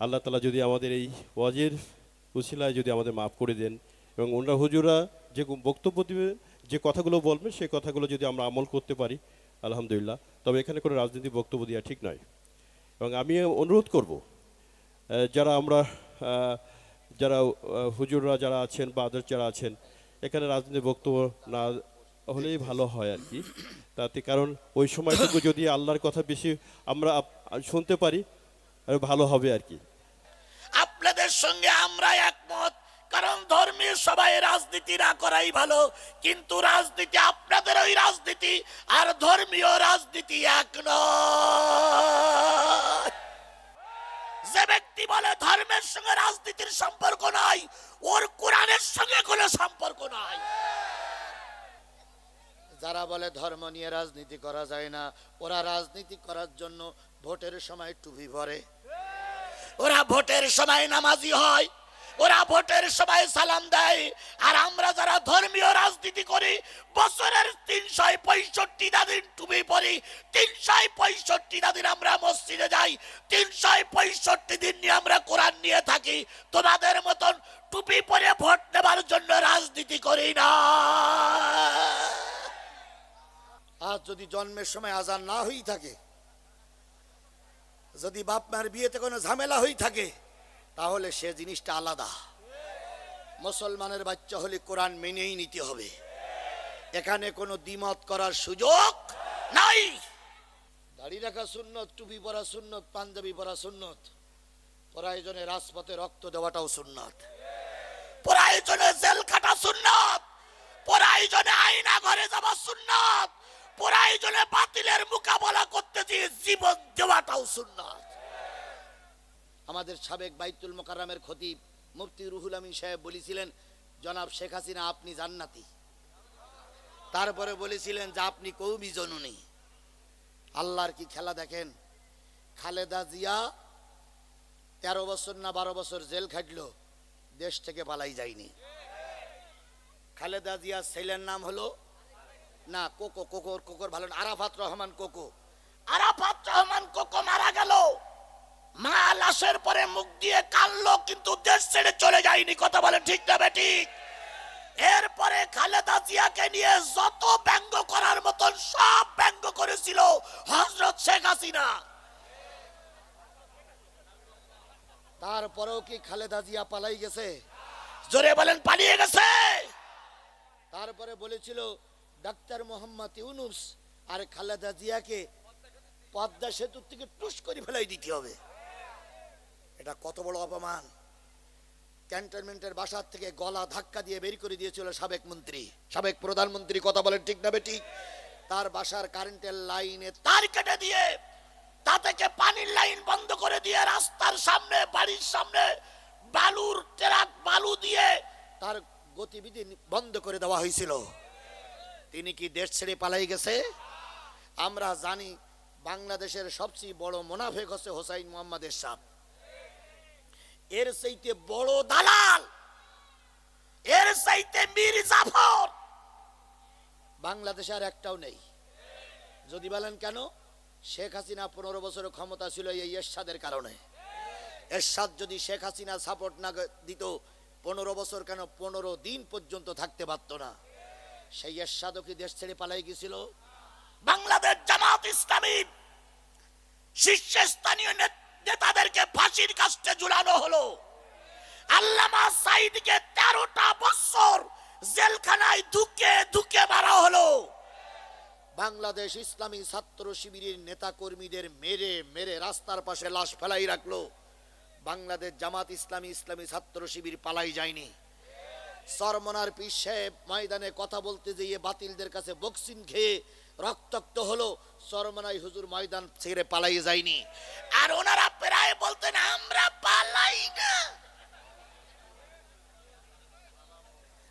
আল্লাহ তালা যদি আমাদের এই ওয়াজের উসিলায় যদি আমাদের মাফ করে দেন এবং ওনারা হুজুরা যে বক্তব্য দিবে, যে কথাগুলো বলবে, সেই কথাগুলো যদি আমরা আমল করতে পারি, আলহামদুলিল্লাহ। তবে এখানে কোনো রাজনীতি বক্তব্য দেওয়া ঠিক নয়। এবং আমি অনুরোধ করব যারা আমরা যারা হুজুররা যারা আছেন বা আদার্স যারা আছেন, এখানে রাজনীতি বক্তব্য না হলেই ভালো হয় আর কি। তাতে কারণ ওই সময়টুকু যদি আল্লাহর কথা বেশি আমরা শুনতে পারি আর ভালো হবে আর কি। আপনাদের সঙ্গে আমরা একমত কারণ ধর্মীয় সবাই রাজনীতি না করাই ভালো কিন্তু রাজনীতি আপনাদের ওই রাজনীতি আর ধর্মীয় রাজনীতি এক নয়। যে ব্যক্তি বলে ধর্মের সঙ্গে রাজনীতির সম্পর্ক নাই ওর কোরআনের সঙ্গে কোনো সম্পর্ক নাই। যারা বলে ধর্ম নিয়ে রাজনীতি করা যায় না ওরা রাজনীতি করার জন্য ভোটের সময় টুপি পরে ওরা ভোটের সময় নামাজি হয়, ওরা ভোটের সময় সালাম দেয়। আর আমরা যারা ধর্মীয় রাজনীতি করি, বছরের তিনশো পঁয়ষট্টি দিন টুপি পরি। তিনশো পঁয়ষট্টি দিন আমরা মসজিদে যাই, তিনশো পঁয়ষট্টি দিন নিয়ে আমরা কোরআন নিয়ে থাকি। তোমাদের মতন টুপি পরে ভোট নেবার জন্য রাজনীতি করি না। আর যদি জন্মের সময় আজান না হই থাকে যদি বাপ মার বিয়েতে কোনো ঝামেলা হয়ে থাকে, তাহলে সে জিনিসটা আলাদা। মুসলমানের বাচ্চা হলে কোরআন মেনেই নিতে হবে। এখানে কোনো দ্বিমত করার সুযোগ নাই। দাড়ি রাখা সুন্নত, টুপি পরা সুন্নত, পাঞ্জাবি পরা সুন্নত। প্রয়োজনে রাজপথে রক্ত দেওয়াটাও সুন্নত। প্রয়োজনে জেল কাটা সুন্নত। প্রয়োজনে আইনা ঘরে যাওয়া সুন্নত। প্রয়োজনে বাতিলের মোকাবেলা করতে দিয়ে জীবন দেওয়াটাও সুন্নত। আমাদের সাবেক বাইতুল মোকাররমের খতিব মুফতি রুহুল আমিন সাহেব বলেছিলেন, জনাব শেখ হাসিনা, আপনি জান্নাতি। তারপরে বলেছিলেন যে, আপনি কৌমি জননী। আল্লাহর কি খেলা দেখেন? খালেদা জিয়া তেরো বছর না বারো বছর জেল খাটলো, দেশ থেকে পালাই যায়নি। খালেদা জিয়া ছেলের নাম হলো না, কোকো কোকোর কোকোর ভালো আরাফাত রহমান কোকো। আরাফাত রহমান কোকো মারা গেল। মা লাশের পরে মুখ দিয়ে কানলো কিন্তু দেশ ছেড়ে চলে যায়নি। কথা বলে ঠিক না ঠিক? এরপরে খালেদা জিয়াকে নিয়ে যত ব্যঙ্গ করার মতন সব ব্যঙ্গ করেছিল হজরত শেখ হাসিনা। তারপরেও কি খালেদা জিয়া পালাই গেছে? জোরে বলেন, পালিয়ে গেছে। তারপরে বলেছিল ডাক্তার মোহাম্মদ ইউনুস আর খালেদা জিয়াকে পদ্মা সেতুর থেকে টুস করে ফেলাই দিতে হবে। এটা কত বড় অপমান। ক্যান্টনমেন্টের বাসার থেকে গলা ধাক্কা দিয়ে বের করে দিয়েছিল সাবেক মন্ত্রী। সাবেক প্রধানমন্ত্রী কথা বলেন ঠিক না বেটি তার বাসার কারেন্টের লাইনে তার কেটে দিয়ে তা থেকে পানির লাইন বন্ধ করে দিয়ে রাস্তার সামনে, বাড়ির সামনে বালুর ট্রাক বালু দিয়ে তার গতিবিধি বন্ধ করে দেওয়া হয়েছিল। তিনি কি দেশ ছেড়ে পালাই গেছে? আমরা জানি বাংলাদেশের সবচেয়ে বড় মোনাফেক হচ্ছে হোসাইন মোহাম্মদের সাহ এর চাইতে বড় দালাল, এর চাইতে মীর জাফর বাংলাদেশে আর একটাও নেই। যদি বলেন কেন? শেখ হাসিনা পনেরো বছরের ক্ষমতা ছিল এই এরশাদের কারণে। এরশাদ যদি শেখ হাসিনা সাপোর্ট না দিত, পনেরো বছর কেন পনেরো দিন পর্যন্ত থাকতে পারত না? সেই এরশাদও কি দেশ ছেড়ে পালাই গেছিল? বাংলাদেশ জামাত ইসলামী শীর্ষস্থানীয় নেতাদেরকে ফাঁসির কাস্টে ঝুলানো হলো। আল্লামা সাইদকে তেরোটা বছর জেলখানায় ধুকে ধুকে মারা হলো। বাংলাদেশ ইসলামী ছাত্র শিবিরের নেতা কর্মীদের মেরে মেরে রাস্তার পাশে লাশ ফেলাই রাখল। বাংলাদেশ জামাত ইসলামী ইসলামী ছাত্র শিবির পালাই যায়নি। সরমনার সাহেব ময়দানে কথা বলতে যেয়ে বাতিলদের কাছে বক্সিন খেয়ে রক্তাক্ত হলো। সরমনাই হুজুর ময়দান ছেড়ে পালাই যায়নি। আর ওনারা প্রায় বলতেন, আমরা পালাই না।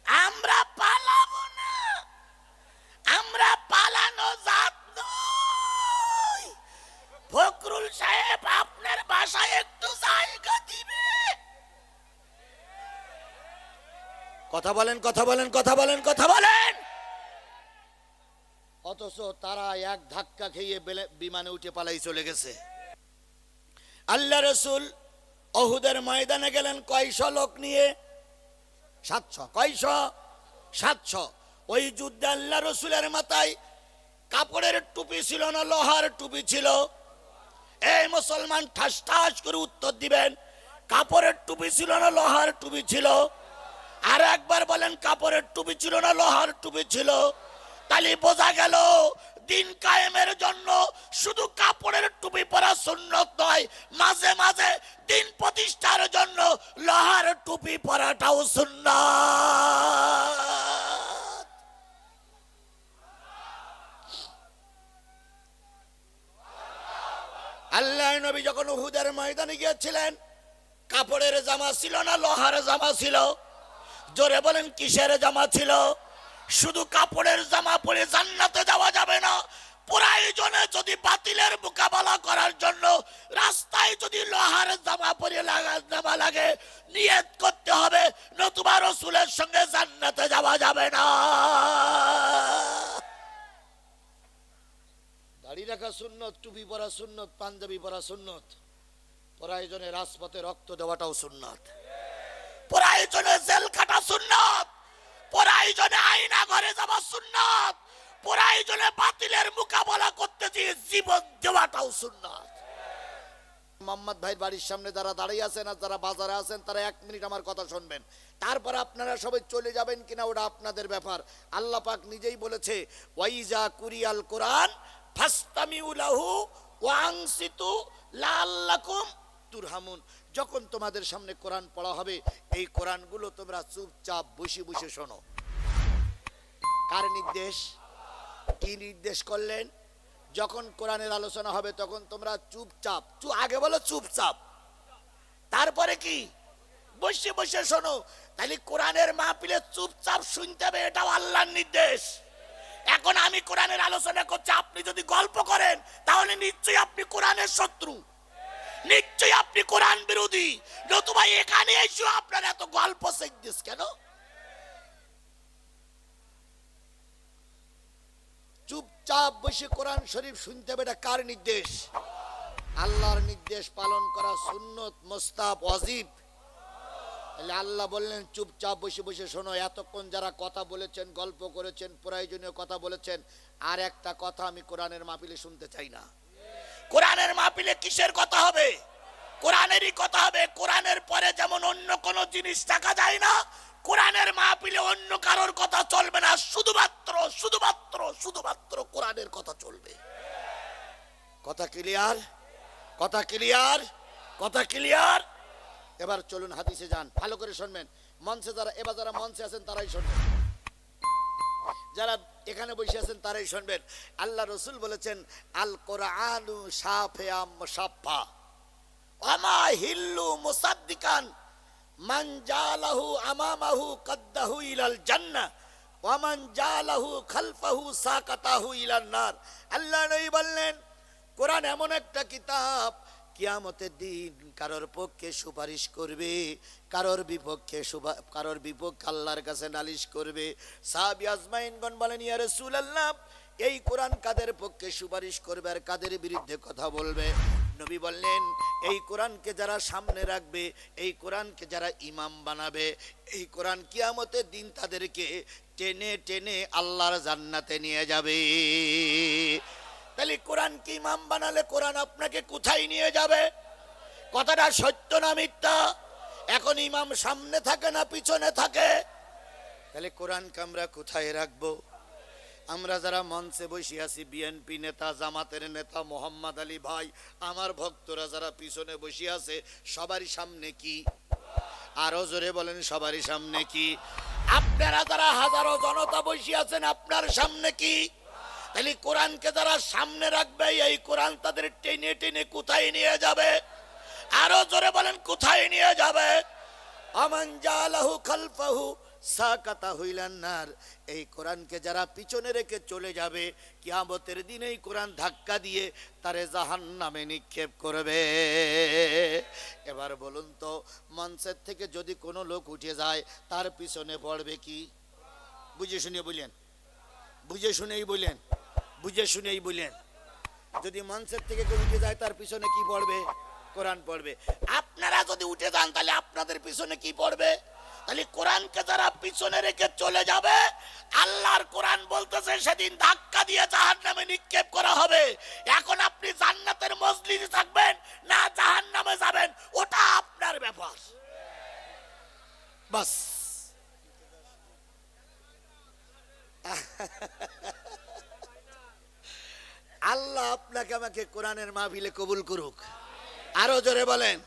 আমরা পালাবো না। আমরা পালানো জাত নই। ফখরুল সাহেব আপনার বাসায় একটু জায়গা দিবে। কথা বলেন কথা বলেন কথা বলেন কথা বলেন। অথচ তারা এক ধাক্কা খেয়ে বিমানে উঠে পালাই চলে গেছে। আল্লাহ রসুল অহুদের ময়দানে গেলেন কয়শ লোক নিয়ে। সাতশ, কয়শ? সাতশ। ওই যুদ্ধে আল্লাহ রসুলের মাথায় কাপড়ের টুপি ছিল না, লোহার টুপি ছিল। এই মুসলমান ঠাস ঠাস করে উত্তর দিবেন, কাপড়ের টুপি ছিল না, লোহার টুপি ছিল। আর একবার বলেন, কাপড়ের টুপি ছিল না, লোহার টুপি ছিল। তাহলে বোঝা গেল, দিন কায়েমের জন্য শুধু কাপড়ের টুপি পরা সুন্নত নয়, মাঝে মাঝে দিন প্রতিষ্ঠার জন্য লোহার টুপি পরাটাও সুন্নাত। আল্লাহ নবী যখন উহুদের ময়দানে গিয়েছিলেন, কাপড়ের জামা ছিল না, লোহার জামা ছিল। জোরে বলেন কিসের জামা ছিল? শুধু কাপড়ের জামা পরে জান্নাতে যাওয়া যাবে না। প্রয়োজনে যদি বাতিলের মোকাবেলা করার জন্য রাস্তায় যদি লোহার জামা পরে জামা লাগে নিয়ত করতে হবে নতুবা রসুলের সঙ্গে জান্নাতে যাওয়া যাবে না। দাড়ি রাখা সুন্নত টুপি পরা সুন্নত পাঞ্জাবি পরা সুন্নত। প্রয়োজনে রাজপথে রক্ত দেওয়াটাও সুন্নত। প্রয়োজনে জেল সুন্নত। প্রয়োজনে আইনা ঘরে যাওয়া সুন্নত। প্রয়োজনে বাতিলের মোকাবেলা করতে গিয়ে জীবন দেওয়াটাও সুন্নত। মোহাম্মদ ভাইয়ের বাড়ির সামনে যারা দাঁড়িয়ে আছেন আর যারা বাজারে আছেন, তারা এক মিনিট আমার কথা শুনবেন। তারপর আপনারা সবাই চলে যাবেন কিনা ওটা আপনাদের ব্যাপার। আল্লাহ পাক নিজেই বলেছে, ওয়াইজা কুরিয়াল কোরআন ফাস্তামিউলাহু ওয়াংসিতু লাল্লাকুম তুরহামুন। যখন তোমাদের সামনে কোরআন পড়া হবে, এই কোরআনগুলো তোমরা চুপচাপ বসে বসে শোনো। কার নির্দেশ? কি নির্দেশ করলেন? যখন কোরআনের আলোচনা হবে, তখন তোমরা চুপচাপ, চু আগে বলো চুপচাপ। তারপরে কি? বসে বসে শোনো। তাহলে কোরআনের মাহফিলে চুপচাপ শুনতে হবে, এটাও আল্লাহর নির্দেশ। এখন আমি কোরআনের আলোচনা করছি, আপনি যদি গল্প করেন, তাহলে নিশ্চয়ই আপনি কোরআনের শত্রু। নিশ্চয়ই আপনি কোরআন বিরোধী। নতুবা এখানে এসে আপনার এত গল্প শিখছিস কেন? চুপচাপ বসে কোরআন শরীফ শুনতে হবে, এটা কার নির্দেশ? আল্লাহর নির্দেশ পালন করা সুন্নত মোস্তাব অজিব তাহলে আল্লাহ বললেন, চুপচাপ বসে বসে শোনো, এতক্ষণ যারা কথা বলেছেন, গল্প করেছেন, প্রয়োজনীয় কথা বলেছেন, আর একটা কথা আমি কোরআনের মাহফিলে শুনতে চাই না। কোরআনের মাহফিলে কিসের কথা হবে? কোরআনেরই কথা হবে, কোরআনের পরে যেমন অন্য কোনো জিনিস থাকা যায় না, কোরআনের মাহফিলে অন্য কারোর কথা চলবে না, শুধুমাত্র শুধুমাত্র শুধুমাত্র কোরআনের কথা চলবে। কথা ক্লিয়ার কথা ক্লিয়ার কথা ক্লিয়ার এবার চলুন হাদিসে যান, ভালো করে শুনবেন। মঞ্চে যারা, এবার যারা মঞ্চে আছেন তারাই শুনবেন। যারা এখানে বসে আছেন, তারাই শুনবেন। আল্লাহ রসুল বলেছেন, আল কোরআনু সাফে সাফা আমা হিল্লু মুসাদ্দিকান, মান জালাহু আমামাহু কাদ্দাহু ইলাল জান্নাহ ওয়ামান জালাহু খালফাহু সাকাতাহু ইলান নার। আল্লাহ নবী বললেন, কোরআন এমন একটা কিতাব কিয়ামতের দিন কারোর পক্ষে সুপারিশ করবে, কারোর বিপক্ষে কারোর বিপক্ষে আল্লাহর কাছে নালিশ করবে। সাহাবি আজমাইনগণ বলেন, ইয়া রাসূলুল্লাহ, এই কোরআন কাদের পক্ষে সুপারিশ করবে আর কাদের বিরুদ্ধে কথা বলবে? নবী বললেন, এই কোরআনকে যারা সামনে রাখবে, এই কোরআনকে যারা ইমাম বানাবে, এই কোরআন কিয়ামতের দিন তাদেরকে টেনে টেনে আল্লাহর জান্নাতে নিয়ে যাবে। তাহলে কোরআনকে ইমাম বানালে? কোরআন আপনাকে কোথায় নিয়ে যাবে? কথাটা সত্য না মিথ্যা? এখন ইমাম সামনে থাকে না পিছনে থাকে? তাহলে কোরআনকে আমরা কোথায় রাখব? আমরা যারা মঞ্চে বসে আছি, বিএনপি নেতা, জামাতের নেতা, মোহাম্মদ আলী ভাই, আমার ভক্তরা যারা পিছনে বসে আছে সবারই সামনে কি? আরও জোরে বলেন, সবারই সামনে কি? আপনারা যারা হাজারো জনতা বসে আছেন, আপনার সামনে কি? তাহলে কোরআনকে যারা সামনে রাখবে, এই কোরআন তাদের টেনে টেনে কোথায় নিয়ে যাবে? আরও জোরে বলেন, কোথায় নিয়ে যাবে? আমান জালাহু খালফাহু সাকাতা হইলান নার। এই কোরআনকে যারা পিছনে রেখে চলে যাবে, কিয়ামতের দিন এই কোরআন ধাক্কা দিয়ে তারে জাহান নামে নিক্ষেপ করবে। এবার বলুন তো, মঞ্চের থেকে যদি কোনো লোক উঠে যায়, তার পিছনে পড়বে কি? বুঝে শুনে বললেন বুঝে শুনেই বললেন বুঝে শুনেই বললেন যদি মঞ্চের থেকে কেউ উঠে যায়, তার পিছনে কি পড়বে? কোরআন পড়বে। আপনারা যদি উঠে যান, তাহলে আপনাদের পিছনে কি পড়বে? তাহলে কোরআনকে যারা পিছনে রেখে চলে যাবে, আল্লাহর কোরআন বলতেছে, সেদিন ধাক্কা দিয়ে জাহান নামে নিক্ষেপ করা হবে। এখন আপনি জান্নাতের মজলিসে থাকবেন, না জাহান নামে যাবেন, ওটা আপনার ব্যাপার। বাস। আল্লাহ আপনাকে আমাকে কোরআনের মাহফিলে কবুল করুক। আরও জোরে বলেন।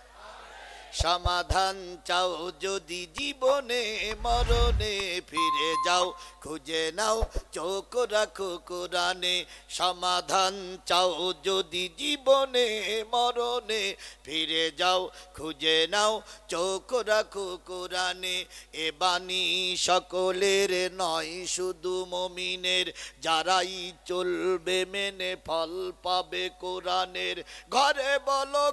সমাধান চাও, যদি জীবনে মরণে ফিরে যাও, খুঁজে নাও, চোখ রাখো কোরআনে। সমাধান চাও, যদি জীবনে মরণে ফিরে যাও, খুঁজে নাও, চোখ রাখো কোরআনে। এ বাণী সকলের নয়, শুধু মমিনের। যারাই চলবে মেনে ফল পাবে কোরআনের। ঘরে বলো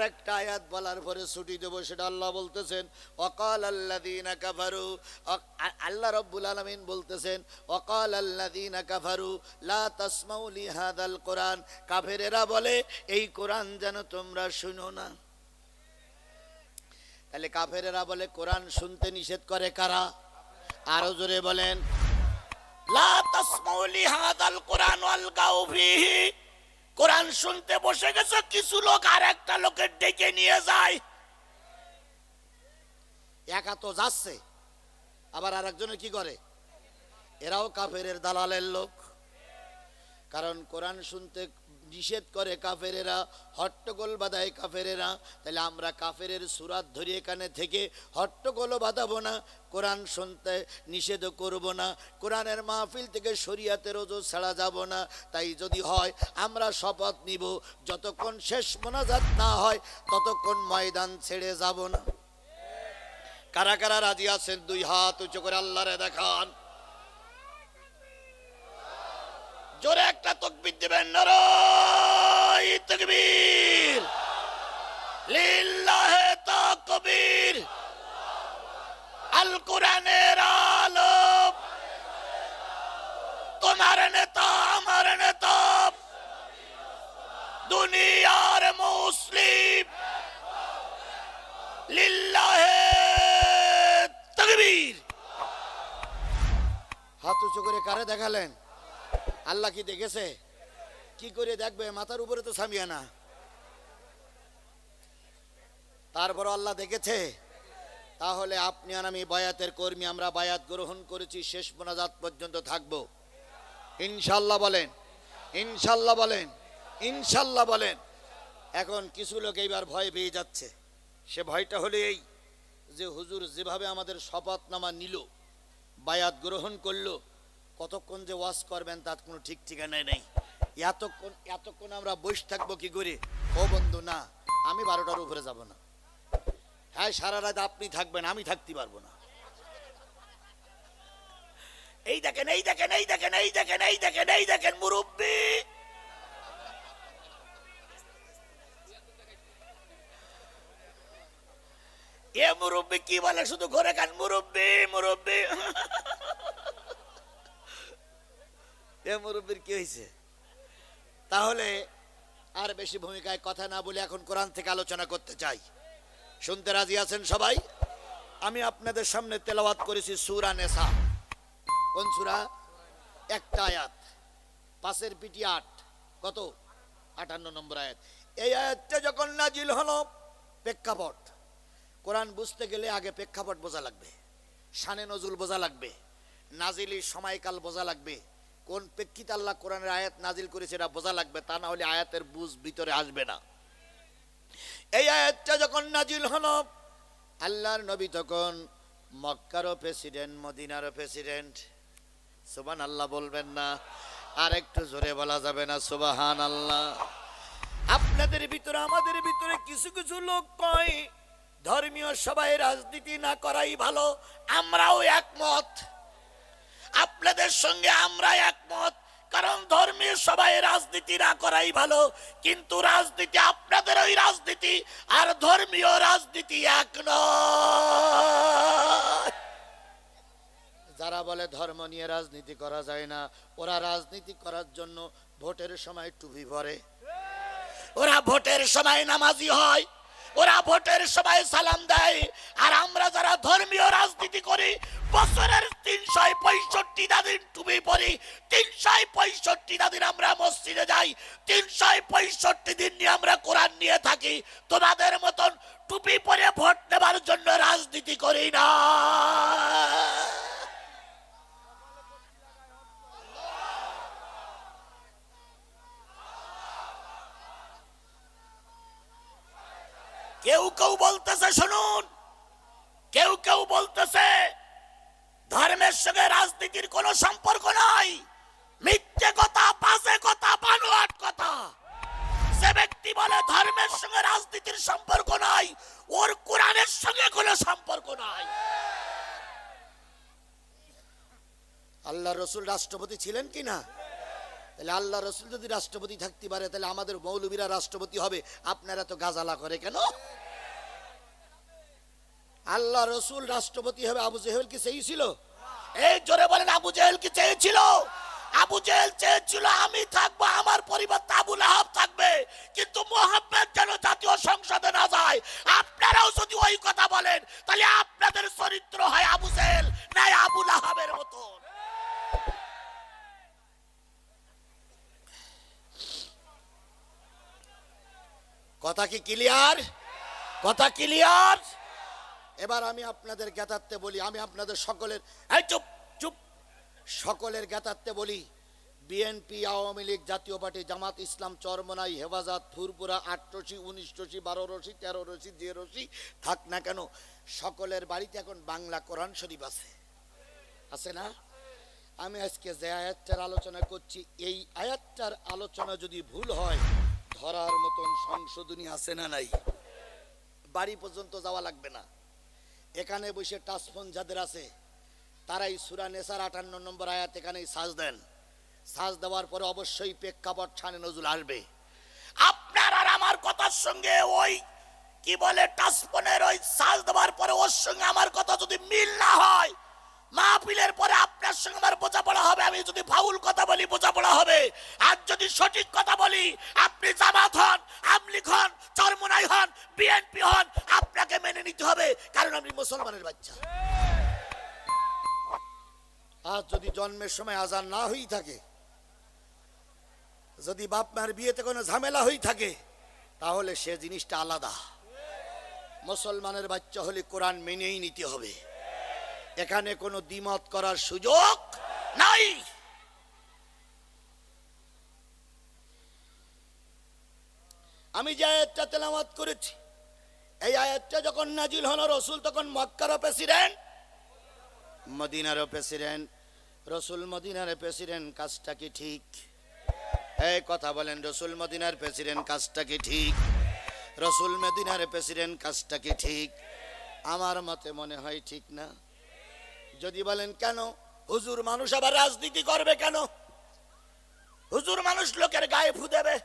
আর একটা আয়াত বলার পরে ছুটি দেবো, সেটা আল্লাহ বলতেছেন অকাল আল্লাদিনা কাফারু আল্লাহ রব্বুল আলমিন বলতেছেন অকাল আল্লাদিনা কাফারু, লা তাসমাউ লিহাদাল কোরআন কাফেরেরা বলে, এই কোরআন যেন তোমরা শুনো না। তাহলে কাফেরেরা বলে, কোরআন শুনতে নিষেধ করে কারা? আরও জোরে বলেন, লা তাসমাউ লিহাদাল কোরআন ওয়ালগাউ ফীহি কোরআন শুনতে বসে গেছে, কিছু লোক আর একটা লোকের ডেকে নিয়ে যায়। একা তো যাচ্ছে, আবার আর একজনে কি করে? এরাও কাফের দালালের লোক। কারণ কোরআন শুনতে নিষেধ করে কাফেরেরা, হট্টগোল বাঁধায় কাফেরেরা। তাহলে আমরা কাফেরের সুরাত ধরে এখানে থেকে, হট্টগোলও বাঁধাবো না, কোরআন শুনতে নিষেধ করব না, কোরআনের মাহফিল থেকে শরিয়াতের ওজো ছাড়া যাব না। তাই যদি হয়, আমরা শপথ নিব, যতক্ষণ শেষ মোনাজাত না হয়, ততক্ষণ ময়দান ছেড়ে যাব না। কারা কারা রাজি আছেন? দুই হাত উঁচু করে আল্লাহরে দেখান জোরে একটা তকবির দিবেন নারাই তকবীর। লিল্লাহে তাকবীর। আল কোরআনের আলো তোমার নেতা, আমার নেতা। দুনিয়ার মুসলিম। লিল্লাহে তকবীর। হাত উঁচু করে কারে দেখালেন? আল্লাহ কি দেখেছে? কি করে দেখবে? মাথার উপরে তো সামিয়া না। তারপর আল্লাহ দেখেছে, তাহলে আপনি আর আমি বায়াতের কর্মী, আমরা বায়াত গ্রহণ করেছি, শেষ মোনাজাত পর্যন্ত থাকব। ইনশাল্লাহ বলেন ইনশাল্লাহ বলেন ইনশাল্লাহ বলেন। এখন কিছু লোক এইবার ভয় পেয়ে যাচ্ছে। সে ভয়টা হলে এই যে হুজুর যেভাবে আমাদের শপথনামা নিল, বায়াত গ্রহণ করল কতক্ষণ যে ওয়াজ করবেন, তার কোনো ঠিক ঠিকানায় নেই। এতক্ষণ এতক্ষণ আমরা বসে থাকব কি করে? ও বন্ধু, না, আমি বারোটার উপরে যাব না। হ্যাঁ সারা রাত আপনি থাকবেন, আমি থাকতে পারব না। এই দেখেন এই দেখেন এই দেখেন এই দেখেন এই দেখেন এই দেখেন, মুরব্বী! এ মুরব্বী, কি বলে শুধু ঘরে খান মুরব্বী মুরব্বী। এ মুরব্বীর কি হয়েছে তাহলে আর বেশি ভূমিকায় কথা না বলে এখন কোরআন থেকে আলোচনা করতে চাই। শুনতে রাজি আছেন সবাই? আমি আপনাদের সামনে তেলাওয়াত করেছি সুরা নেশা কোন সুরা? একটা আয়াত। পাশের পিটি আট। কত? আটান্ন নম্বর আয়াত। এই আয়াতটা যখন নাজিল হলো, প্রেক্ষাপট। কোরআন বুঝতে গেলে আগে প্রেক্ষাপট বোঝা লাগবে। শানে নজুল বোঝা লাগবে। নাজিলি সময়কাল বোঝা লাগবে। কোন প্রেক্ষিতে আল্লাহ কোরআনের আয়াত নাজিল করেছে এটা বোঝা লাগবে, তা না হলে আয়াতের বুঝ ভিতরে আসবে না। এই আয়াতটা যখন নাজিল হলো, আল্লাহর নবী তখন মক্কারও প্রেসিডেন্ট, মদিনারও প্রেসিডেন্ট সুবান আল্লাহ বলবেন না, আর একটু জোরে বলা যাবে না সুবাহান আল্লাহ আপনাদের ভিতরে, আমাদের ভিতরে কিছু কিছু লোক কয়, ধর্মীয় সবাই রাজনীতি না করাই ভালো, আমরাও একমত। আপনাদের সঙ্গে আমরা একমত। কারণ ধর্মীয় সবাই রাজনীতি না করাই ভালো, কিন্তু রাজনীতি আপনাদের ওই রাজনীতি, আর ধর্মীয় রাজনীতি এক যারা বলে ধর্ম নিয়ে রাজনীতি করা যায় না, ওরা রাজনীতি করার জন্য ভোটের সময় টুপি পরে। ওরা ভোটের সময় নামাজি হয়। ওরা ভোটের সময় সালাম দেয়। আর আমরা যারা ধর্মীয় রাজনীতি করি, বছরের তিনশো পঁয়ষট্টি দিন টুপি পরি তিনশো পঁয়ষট্টি দিন আমরা মসজিদে যাই তিনশো পঁয়ষট্টি দিন নিয়ে আমরা কোরআন নিয়ে থাকি। তোমাদের মতন টুপি পরে ভোট নেবার জন্য রাজনীতি করি না। কেউ বলতেছে, শুনুন। কেউ কেউ বলতেছে, ধর্মের সঙ্গে রাজনীতির কোনো সম্পর্ক নাই। মিথ্যে কথা, বাজে কথা, বানোয়াট কথা। যে ব্যক্তি বলে, ধর্মের সঙ্গে রাজনীতির সম্পর্ক নাই, ওর কোরআনের সঙ্গে কোনো সম্পর্ক নাই। আল্লাহ রসুল রাষ্ট্রপতি ছিলেন কি না? তাহলে আল্লাহ রসুল যদি রাষ্ট্রপতি থাকতে পারে, তাহলে আমাদের মৌলবীরা রাষ্ট্রপতি হবে। আপনারা তো গাজালা করে কেন? আল্লাহ রসুল রাষ্ট্রপতি হবে আবু জেহেল কি চেয়েছিল এই জোরে বলেন, আবু জেহেল কি চেয়েছিল আবু জেহেল চেয়েছিল, আমি থাকব, আমার পরিবার আবু লাহাব থাকবে। কিন্তু মোহাম্মদ যেন জাতীয় সংসদে না যায়। আপনারাও যদি ওই কথা বলেন, তাহলে আপনাদের চরিত্র হয় আবু জেহেল নাই আবু লাহাবের মতন কথা কি ক্লিয়ার কথা ক্লিয়ার এবার আমি আপনাদের জ্ঞাতার্থে বলি, আমি আপনাদের সকলের চুপ চুপ, সকলের জ্ঞাতার্থে বলি, বিএনপি, আওয়ামী লীগ, জাতীয় পার্টি, জামাত ইসলাম, চরমনাই, হেফাজত, ফুরপুরা, আট রশি, উনিশ রশি, বারো রশি, তেরো রশি, যে রশি, থাক না কেন, সকলের বাড়িতে এখন বাংলা কোরআন শরীফ আছে। আছে না? আমি আজকে যে আয়াতটার আলোচনা করছি, এই আয়াতটার আলোচনা যদি ভুল হয়, ধরার মতন সংশোধনী আছে না নাই? বাড়ি পর্যন্ত যাওয়া লাগবে না। এখানে বসে টাচফোন যাদের আছে, তারাই সুরা নেসার আটান্ন নম্বর আয়াত এখানেই সাজ দেন। সাজ দেওয়ার পরে অবশ্যই প্রেক্ষাপট ছানে নজুল আসবে। আপনার আর আমার কথার সঙ্গে ওই, কি বলে টাচফোনের ওই সাজ দেওয়ার পরে ওর সঙ্গে আমার কথা যদি মিল না হয় মাহফিলের পরে আপনার সঙ্গে আমার বোঝাপড়া হবে, আমি যদি ফাউল কথা বলি, বোঝাপড়া হবে। আর যদি সঠিক কথা বলি, আপনি জামাত হন আমলিক হন, চরমনাই হন, বিএনপি হন, আপনাকে মেনে নিতে হবে, কারণ আমি মুসলমানের বাচ্চা। আর যদি জন্মের সময় আজান না হই থাকে, যদি বাপ মার বিয়েতে কোনো ঝামেলা হই থাকে, তাহলে সে জিনিসটা আলাদা। মুসলমানের বাচ্চা হলে কোরআন মেনেই নিতে হবে। এখানে কোনো দ্বিমত করার সুযোগ নাই। আমি যে আয়াতটা তেলাওয়াত করেছি, এই আয়াতটা যখন নাজিল হলো রসুল, তখন মক্কারও প্রেসিডেন্ট, মদিনারও প্রেসিডেন্ট। রসুল মদিনার প্রেসিডেন্ট, কাজটা কি ঠিক? এই কথা বলেন, রসুল মদিনার প্রেসিডেন্ট, কাজটা কি ঠিক? রসুল মদিনার প্রেসিডেন্ট, কাজটা কি ঠিক? আমার মতে মনে হয় ঠিক না। যদি বলেন, কেন? হুজুর মানুষ আবার রাজনীতি করবে কেন? হুজুর মানুষ লোকের গায়ে ফু দেবে।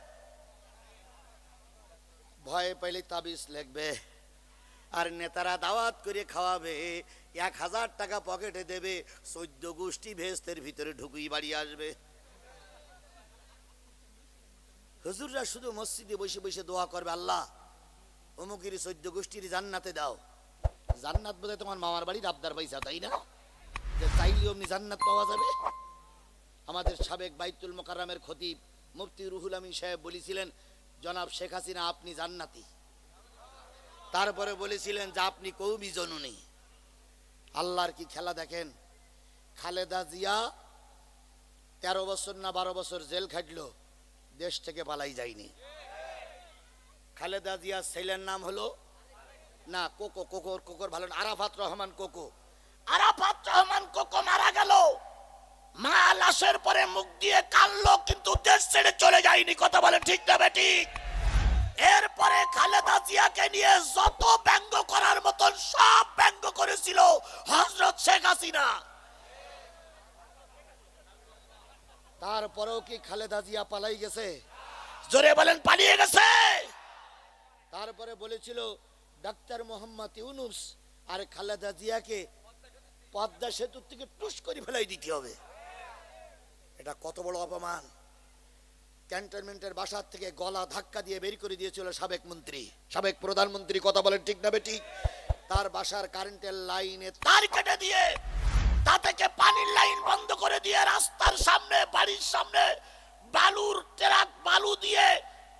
ভয় পেলে তাবিজ লিখবে, আর নেতারা দাওয়াত করে খাওয়াবে, এক হাজার টাকা পকেটে দেবে, চোদ্দ গোষ্ঠী ভেস্তের ভিতরে ঢুকুই বাড়ি আসবে। হুজুররা শুধু মসজিদে বসে বসে দোয়া করবে, আল্লাহ, অমুকের চোদ্দ গোষ্ঠীর জান্নাতে দাও। জান্নাত বোধহয় তোমার মামার বাড়ির আবদার পয়সা, তাই না? যে চাইলে অমনি জান্নাত পাওয়া যাবে। আমাদের সাবেক বাইতুল মোকাররামের খতিব মুফতি রুহুল আমিন সাহেব বলেছিলেন, জনাব শেখ হাসিনা, আপনি জান্নাতি। তারপরে বলেছিলেন যে, আপনি কৌমি জননী। আল্লাহর কি খেলা দেখেন? খালেদা জিয়া তেরো বছর না বারো বছর জেল খাটলো, দেশ থেকে পালাই যায়নি। খালেদা জিয়া ছেলের নাম হলো, না, কোকো, কোকোর কোকোর ভালো আরাফাত রহমান কোকো। আরাফাত রহমান কোকো মারা গেল। মা লাশের পরে মুখ দিয়ে কানলো কিন্তু দেশ ছেড়ে চলে যায়নি। কথা বলে ঠিক না ঠিক এরপরে খালেদা জিয়াকে নিয়ে যত ব্যঙ্গ করার মতন সব ব্যঙ্গ করেছিল হজরত শেখ হাসিনা। তারপরেও কি খালেদা জিয়া পালাই গেছে? জোরে বলেন, পালিয়ে গেছে। তারপরে বলেছিল, ডাক্তার মোহাম্মদ ইউনুস আর খালেদা জিয়াকে পদ্মা সেতুর থেকে টুস করে ফেলাই দিতে হবে। এটা কত বড় অপমান। ক্যান্টনমেন্টের বাসার থেকে গলা ধাক্কা দিয়ে বের করে দিয়েছিল সাবেক মন্ত্রী। সাবেক প্রধানমন্ত্রী কথা বলেন ঠিক না বেটি তার বাসার কারেন্টের লাইনে তার কেটে দিয়ে তা থেকে পানির লাইন বন্ধ করে দিয়ে রাস্তার সামনে, বাড়ির সামনে বালুর ট্রাক, বালু দিয়ে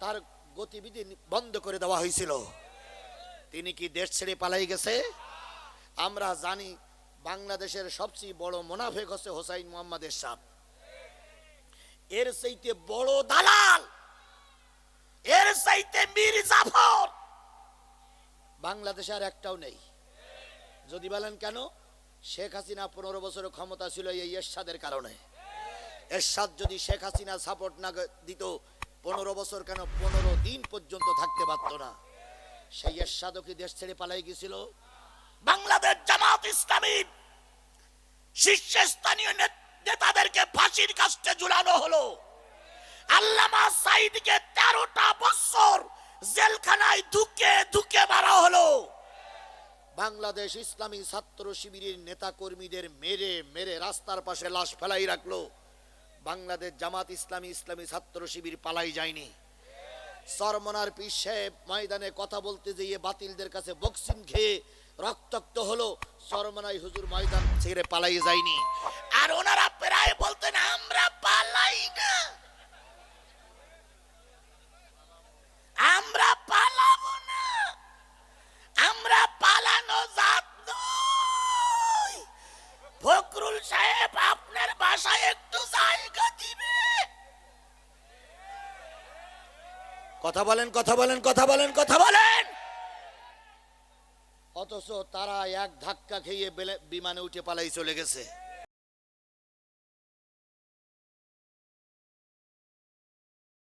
তার গতিবিধি বন্ধ করে দেওয়া হয়েছিল। তিনি কি দেশ ছেড়ে পালাই গেছে? আমরা জানি বাংলাদেশের সবচেয়ে বড় মোনাফেক হচ্ছে হোসাইন মোহাম্মদ এরশাদ। এর চাইতে বড় দালাল, এর চাইতে মীর বাংলাদেশে আর একটাও নেই। যদি বলেন কেন? শেখ হাসিনা পনেরো বছরের ক্ষমতা ছিল এই এরশাদের কারণে। এরশাদ যদি শেখ হাসিনা সাপোর্ট না দিত, পনেরো বছর কেন পনেরো দিন পর্যন্ত থাকতে পারত না? সেই এরশাদও কি দেশ ছেড়ে পালাই গেছিল? বাংলাদেশ জামাত ইসলামী শীর্ষস্থানীয় নেত- নেতাদেরকে ফাঁসির কাস্টে ঝুলানো হলো। আল্লামা সাইদকে তেরোটা বছর জেলখানায় ধুকে ধুকে মারা হলো। বাংলাদেশ ইসলামী ছাত্র শিবিরের নেতা কর্মীদের মেরে মেরে রাস্তার পাশে লাশ ফেলাই রাখল। বাংলাদেশ জামাত ইসলামী ইসলামী ছাত্র শিবির পালাই যায়নি। সরমনার সাহেব ময়দানে কথা বলতে যেয়ে বাতিলদের কাছে বক্সিং খেয়ে রক্তাক্ত হলো। সরমনাই হুজুর ময়দান ছেড়ে পালাই যায়নি। আর ওনারা প্রায় বলতেন, আমরা পালাই না। আমরা পালাবো না। আমরা পালানো জাত নই ফখরুল সাহেব আপনার বাসায় কথা বলেন কথা বলেন কথা বলেন কথা বলেন। অথচ তারা এক ধাক্কা খেয়ে বিমানে উঠে পালাই চলে গেছে।